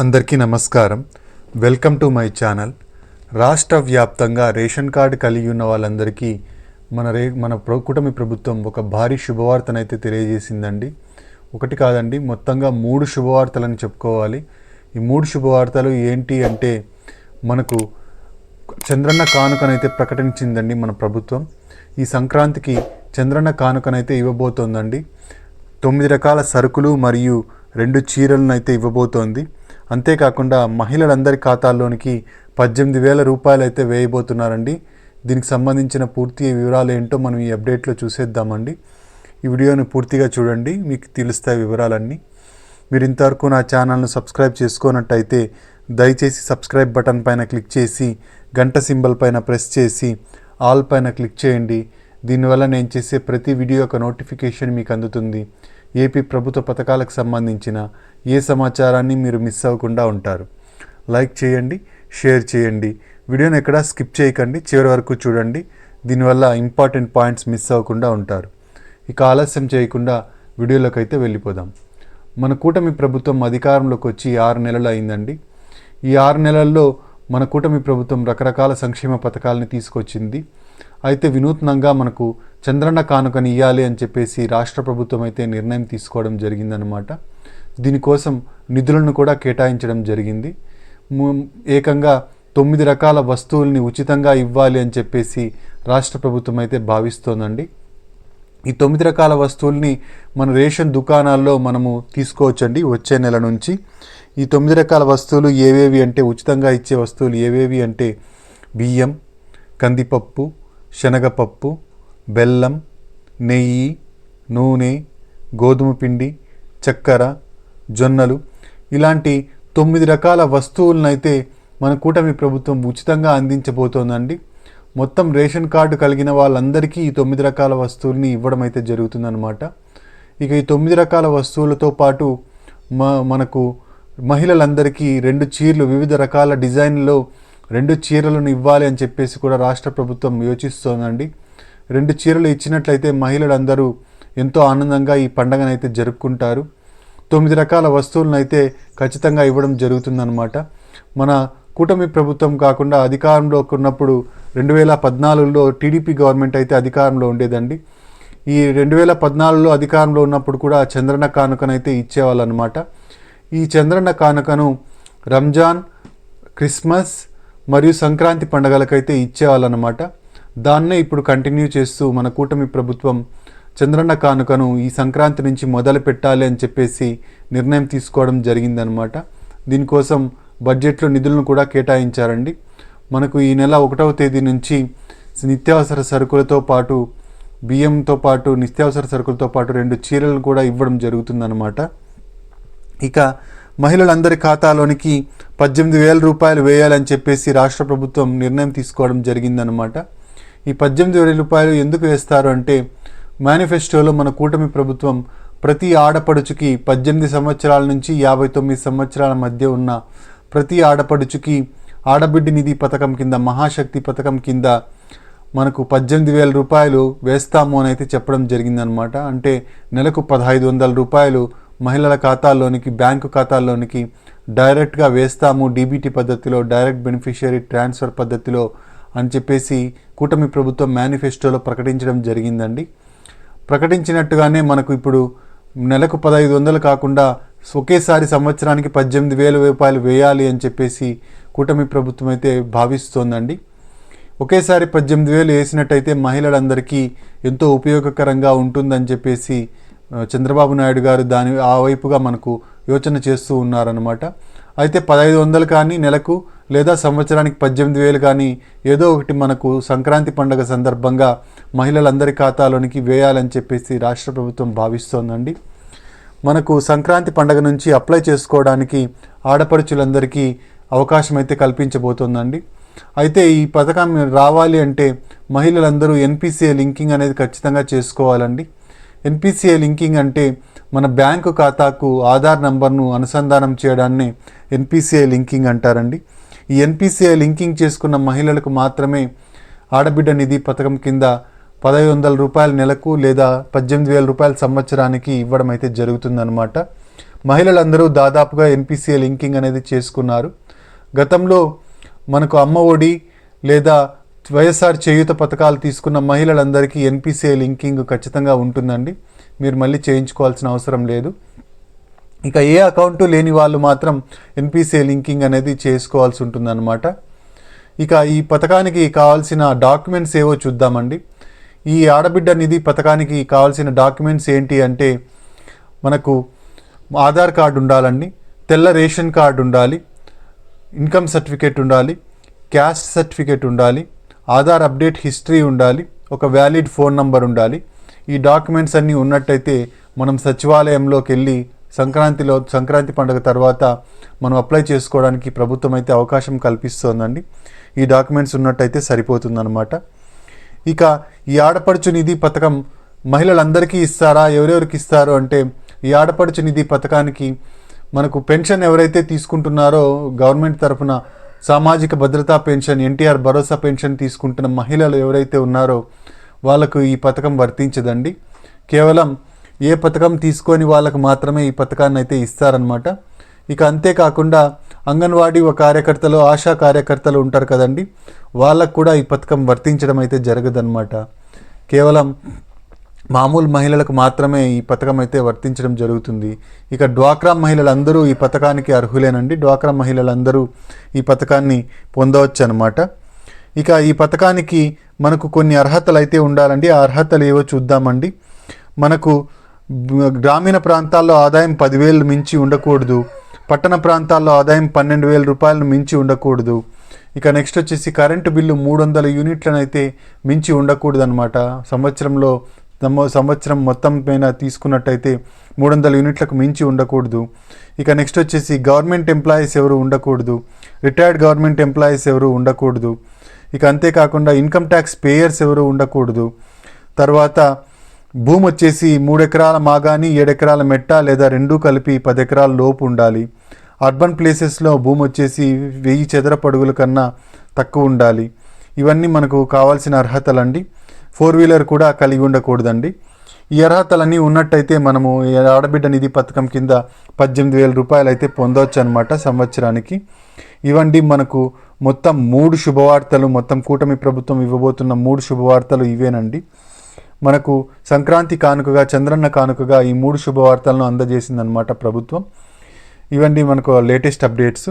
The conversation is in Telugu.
అందరికీ నమస్కారం. Welcome to my channel. రాష్ట్ర వ్యాప్తంగా రేషన్ కార్డు కలిగి ఉన్న వాళ్ళందరికీ మన రే మన కూటమి ప్రభుత్వం ఒక భారీ శుభవార్తనైతే తెలియజేసిందండి. ఒకటి కాదండి మొత్తంగా మూడు శుభవార్తలని చెప్పుకోవాలి. ఈ మూడు శుభవార్తలు ఏంటి అంటే మనకు చంద్రన్న కానుకనైతే ప్రకటించిందండి మన ప్రభుత్వం. ఈ సంక్రాంతికి చంద్రన్న కానుకనైతే ఇవ్వబోతోందండి. తొమ్మిది రకాల సరుకులు మరియు రెండు చీరలను అయితే ఇవ్వబోతోంది. అంతేకాకుండా మహిళలందరి ఖాతాల్లోనికి పద్దెనిమిది వేల రూపాయలు అయితే వేయబోతున్నారండి. దీనికి సంబంధించిన పూర్తి వివరాలు ఏంటో మనం ఈ అప్డేట్లో చూసేద్దామండి. ఈ వీడియోని పూర్తిగా చూడండి మీకు తెలుస్తాయి వివరాలన్నీ. మీరు ఇంతవరకు నా ఛానల్ను సబ్స్క్రైబ్ చేసుకోనట్టయితే దయచేసి సబ్స్క్రైబ్ బటన్ పైన క్లిక్ చేసి గంట సింబల్ పైన ప్రెస్ చేసి ఆల్ పైన క్లిక్ చేయండి. దీనివల్ల నేను చేసే ప్రతి వీడియో యొక్క నోటిఫికేషన్ మీకు అందుతుంది. ఏపీ ప్రభుత్వ పథకాలకు సంబంధించిన ఏ సమాచారాన్ని మీరు మిస్ అవ్వకుండా ఉంటారు. లైక్ చేయండి షేర్ చేయండి. వీడియోని ఎక్కడ స్కిప్ చేయకండి చివరి వరకు చూడండి. దీనివల్ల ఇంపార్టెంట్ పాయింట్స్ మిస్ అవ్వకుండా ఉంటారు. ఇక ఆలస్యం చేయకుండా వీడియోలోకి అయితే వెళ్ళిపోదాం. మన కూటమి ప్రభుత్వం అధికారంలోకి వచ్చి ఆరు నెలలు అయిందండి. ఈ ఆరు నెలల్లో మన కూటమి ప్రభుత్వం రకరకాల సంక్షేమ పథకాలని తీసుకొచ్చింది. అయితే వినూత్నంగా మనకు చంద్రన్న కానుకని ఇవ్వాలి అని చెప్పేసి రాష్ట్ర ప్రభుత్వం అయితే నిర్ణయం తీసుకోవడం జరిగిందనమాట దీనికోసం నిధులను కూడా కేటాయించడం జరిగింది. ఏకంగా తొమ్మిది రకాల వస్తువుల్ని ఉచితంగా ఇవ్వాలి అని చెప్పేసి రాష్ట్ర ప్రభుత్వం అయితే భావిస్తోందండి. ఈ తొమ్మిది రకాల వస్తువుల్ని మన రేషన్ దుకాణాల్లో మనము తీసుకోవచ్చండి వచ్చే నెల నుంచి. ఈ తొమ్మిది రకాల వస్తువులు ఏవేవి అంటే ఉచితంగా ఇచ్చే వస్తువులు ఏవేవి అంటే బియ్యం కందిపప్పు శనగపప్పు బెల్లం నెయ్యి నూనె గోధుమ పిండి చక్కెర జొన్నలు ఇలాంటి తొమ్మిది రకాల వస్తువులనైతే మన కూటమి ప్రభుత్వం ఉచితంగా అందించబోతోందండి. మొత్తం రేషన్ కార్డు కలిగిన వాళ్ళందరికీ ఈ తొమ్మిది రకాల వస్తువుల్ని ఇవ్వడం అయితే జరుగుతుందన్నమాట. ఇక ఈ తొమ్మిది రకాల వస్తువులతో పాటు మ మనకు మహిళలందరికీ రెండు చీరలు వివిధ రకాల డిజైన్లో రెండు చీరలను ఇవ్వాలి అని చెప్పేసి కూడా రాష్ట్ర ప్రభుత్వం యోచిస్తోందండి. రెండు చీరలు ఇచ్చినట్లయితే మహిళలందరూ ఎంతో ఆనందంగా ఈ పండగనైతే జరుపుకుంటారు. తొమ్మిది రకాల వస్తువులను అయితే ఖచ్చితంగా ఇవ్వడం జరుగుతుందన్నమాట. మన కూటమి ప్రభుత్వం కాకుండా అధికారంలోకి ఉన్నప్పుడు రెండు వేల పద్నాలుగులో టీడీపీ గవర్నమెంట్ అయితే అధికారంలో ఉండేదండి. ఈ రెండు వేల పద్నాలుగులో అధికారంలో ఉన్నప్పుడు కూడా చంద్రన్న కానుకనైతే ఇచ్చేవాళ్ళు అనమాట ఈ చంద్రన్న కానుకను రంజాన్ క్రిస్మస్ మరియు సంక్రాంతి పండగలకైతే ఇచ్చేవాళ్ళనమాట. దాన్నే ఇప్పుడు కంటిన్యూ చేస్తూ మన కూటమి ప్రభుత్వం చంద్రన్న కానుకను ఈ సంక్రాంతి నుంచి మొదలు పెట్టాలి అని చెప్పేసి నిర్ణయం తీసుకోవడం జరిగిందనమాట. దీనికోసం బడ్జెట్లో నిధులను కూడా కేటాయించారండి. మనకు ఈ నెల ఒకటవ తేదీ నుంచి నిత్యావసర సరుకులతో పాటు బియ్యంతో పాటు నిత్యావసర సరుకులతో పాటు రెండు చీరలు కూడా ఇవ్వడం జరుగుతుందన్నమాట ఇక మహిళలందరి ఖాతాలోనికి పద్దెనిమిది వేల రూపాయలు వేయాలని చెప్పేసి రాష్ట్ర ప్రభుత్వం నిర్ణయం తీసుకోవడం జరిగిందనమాట ఈ పద్దెనిమిది వేల రూపాయలు ఎందుకు వేస్తారు అంటే మేనిఫెస్టోలో మన కూటమి ప్రభుత్వం ప్రతి ఆడపడుచుకి పద్దెనిమిది సంవత్సరాల నుంచి యాభై తొమ్మిది సంవత్సరాల మధ్య ఉన్న ప్రతి ఆడపడుచుకి ఆడబిడ్డ నిధి పథకం కింద మహాశక్తి పథకం కింద మనకు పద్దెనిమిది వేల రూపాయలు వేస్తాము అని అయితే చెప్పడం జరిగిందనమాట అంటే నెలకు పదహైదు వందల రూపాయలు మహిళల ఖాతాల్లోనికి బ్యాంకు ఖాతాల్లోనికి డైరెక్ట్గా వేస్తాము డీబీటీ పద్ధతిలో డైరెక్ట్ బెనిఫిషియరీ ట్రాన్స్ఫర్ పద్ధతిలో అని చెప్పేసి కూటమి ప్రభుత్వం మేనిఫెస్టోలో ప్రకటించడం జరిగిందండి. ప్రకటించినట్టుగానే మనకు ఇప్పుడు నెలకు పదహైదు వందలు కాకుండా ఒకేసారి సంవత్సరానికి పద్దెనిమిది వేల రూపాయలు వేయాలి అని చెప్పేసి కూటమి ప్రభుత్వం అయితే భావిస్తోందండి. ఒకేసారి పద్దెనిమిది వేలు వేసినట్టయితే మహిళలందరికీ ఎంతో ఉపయోగకరంగా ఉంటుందని చెప్పేసి చంద్రబాబు నాయుడు గారు దాని ఆ వైపుగా మనకు యోచన చేస్తూ ఉన్నారనమాట అయితే పదహైదు వందలు కానీ నెలకు లేదా సంవత్సరానికి పద్దెనిమిది వేలు కానీ ఏదో ఒకటి మనకు సంక్రాంతి పండుగ సందర్భంగా మహిళలందరి ఖాతాలోనికి వేయాలని చెప్పేసి రాష్ట్ర ప్రభుత్వం భావిస్తోందండి. మనకు సంక్రాంతి పండగ నుంచి అప్లై చేసుకోవడానికి ఆడపడుచులందరికీ అవకాశం అయితే కల్పించబోతోందండి. అయితే ఈ పథకం రావాలి అంటే మహిళలందరూ ఎన్పిసిఏ లింకింగ్ అనేది ఖచ్చితంగా చేసుకోవాలండి. ఎన్పిసిఐ లింకింగ్ అంటే మన బ్యాంకు ఖాతాకు ఆధార్ నంబర్ను అనుసంధానం చేయడాన్ని ఎన్పిసిఐ లింకింగ్ అంటారండి. ఈ ఎన్పిసిఐ లింకింగ్ చేసుకున్న మహిళలకు మాత్రమే ఆడబిడ్డ నిధి పథకం కింద పదహైదు వందల రూపాయల నెలకు లేదా పద్దెనిమిది వేల రూపాయల సంవత్సరానికి ఇవ్వడం అయితే జరుగుతుందన్నమాట. మహిళలందరూ దాదాపుగా ఎన్పిసిఐ లింకింగ్ అనేది చేసుకున్నారు. గతంలో మనకు అమ్మ ఒడి లేదా వైఎస్ఆర్ చేయూత పథకాలు తీసుకున్న మహిళలందరికీ ఎన్పిసిఐ లింకింగ్ ఖచ్చితంగా ఉంటుందండి. మీరు మళ్ళీ చేయించుకోవాల్సిన అవసరం లేదు. ఇక ఏ అకౌంటు లేని వాళ్ళు మాత్రం ఎన్పిసిఐ లింకింగ్ అనేది చేసుకోవాల్సి ఉంటుందన్నమాట. ఇక ఈ పథకానికి కావాల్సిన డాక్యుమెంట్స్ ఏవో చూద్దామండి. ఈ ఆడబిడ్డ నిధి పథకానికి కావాల్సిన డాక్యుమెంట్స్ ఏంటి అంటే మనకు ఆధార్ కార్డు ఉండాలండి తెల్ల రేషన్ కార్డు ఉండాలి ఇన్కమ్ సర్టిఫికేట్ ఉండాలి క్యాస్ట్ సర్టిఫికేట్ ఉండాలి ఆధార్ అప్డేట్ హిస్టరీ ఉండాలి ఒక వ్యాలిడ్ ఫోన్ నంబర్ ఉండాలి. ఈ డాక్యుమెంట్స్ అన్నీ ఉన్నట్టయితే మనం సచివాలయంలోకి వెళ్ళి సంక్రాంతిలో సంక్రాంతి పండుగ తర్వాత మనం అప్లై చేసుకోవడానికి ప్రభుత్వం అయితే అవకాశం కల్పిస్తోందండి. ఈ డాక్యుమెంట్స్ ఉన్నట్టయితే సరిపోతుందన్నమాట. ఇక ఈ ఆడపడుచు నిధి పథకం మహిళలందరికీ ఇస్తారా ఎవరెవరికి ఇస్తారు అంటే ఈ ఆడపడుచు నిధి పథకానికి మనకు పెన్షన్ ఎవరైతే తీసుకుంటున్నారో గవర్నమెంట్ తరఫున సామాజిక భద్రతా పెన్షన్ ఎన్టీఆర్ భరోసా పెన్షన్ తీసుకుంటున్న మహిళలు ఎవరైతే ఉన్నారో వాళ్ళకు ఈ పథకం వర్తించదండి. కేవలం ఏ పథకం తీసుకొని వాళ్ళకు మాత్రమే ఈ పథకాన్ని అయితే ఇస్తారనమాట ఇక అంతేకాకుండా అంగన్వాడీ ఒక కార్యకర్తలు ఆశా కార్యకర్తలు ఉంటారు కదండి. వాళ్ళకు కూడా ఈ పథకం వర్తించడం అయితే జరగదన్నమాట. కేవలం మామూలు మహిళలకు మాత్రమే ఈ పథకం అయితే వర్తించడం జరుగుతుంది. ఇక డ్వాక్రా మహిళలందరూ ఈ పథకానికి అర్హులేనండి. డ్వాక్రా మహిళలందరూ ఈ పథకాన్ని పొందవచ్చు అనమాట ఇక ఈ పథకానికి మనకు కొన్ని అర్హతలు అయితే ఉండాలండి. ఆ అర్హతలు ఏవో చూద్దామండి. మనకు గ్రామీణ ప్రాంతాల్లో ఆదాయం పదివేలు మించి ఉండకూడదు. పట్టణ ప్రాంతాల్లో ఆదాయం పన్నెండు వేల రూపాయలను మించి ఉండకూడదు. ఇక నెక్స్ట్ వచ్చేసి కరెంటు బిల్లు మూడు వందల యూనిట్లను అయితే మించి ఉండకూడదు అనమాట సంవత్సరంలో సంవత్సరం మొత్తం పైన తీసుకున్నట్టయితే మూడు వందల యూనిట్లకు మించి ఉండకూడదు. ఇక నెక్స్ట్ వచ్చేసి గవర్నమెంట్ ఎంప్లాయీస్ ఎవరు ఉండకూడదు. రిటైర్డ్ గవర్నమెంట్ ఎంప్లాయీస్ ఎవరు ఉండకూడదు. ఇక అంతేకాకుండా ఇన్కమ్ ట్యాక్స్ పేయర్స్ ఎవరు ఉండకూడదు. తర్వాత భూమి వచ్చేసి మూడు ఎకరాల మాగాని ఏడెకరాల మెట్ట లేదా రెండూ కలిపి పది ఎకరాల లోపు ఉండాలి. అర్బన్ ప్లేసెస్లో భూమి వచ్చేసి వెయ్యి చదరపు అడుగుల కన్నా తక్కువ ఉండాలి. ఇవన్నీ మనకు కావాల్సిన అర్హతలండి. ఫోర్ వీలర్ కూడా కలిగి ఉండకూడదండి. ఈ అర్హతలన్నీ ఉన్నట్టయితే మనము ఆడబిడ్డ నిధి పథకం కింద పద్దెనిమిది వేల రూపాయలు అయితే పొందవచ్చు అనమాట సంవత్సరానికి. ఇవండి మనకు మొత్తం మూడు శుభవార్తలు మొత్తం కూటమి ప్రభుత్వం ఇవ్వబోతున్న మూడు శుభవార్తలు ఇవేనండి. మనకు సంక్రాంతి కానుకగా చంద్రన్న కానుకగా ఈ మూడు శుభవార్తలను అందజేసిందనమాట ప్రభుత్వం. ఇవండి మనకు లేటెస్ట్ అప్డేట్స్.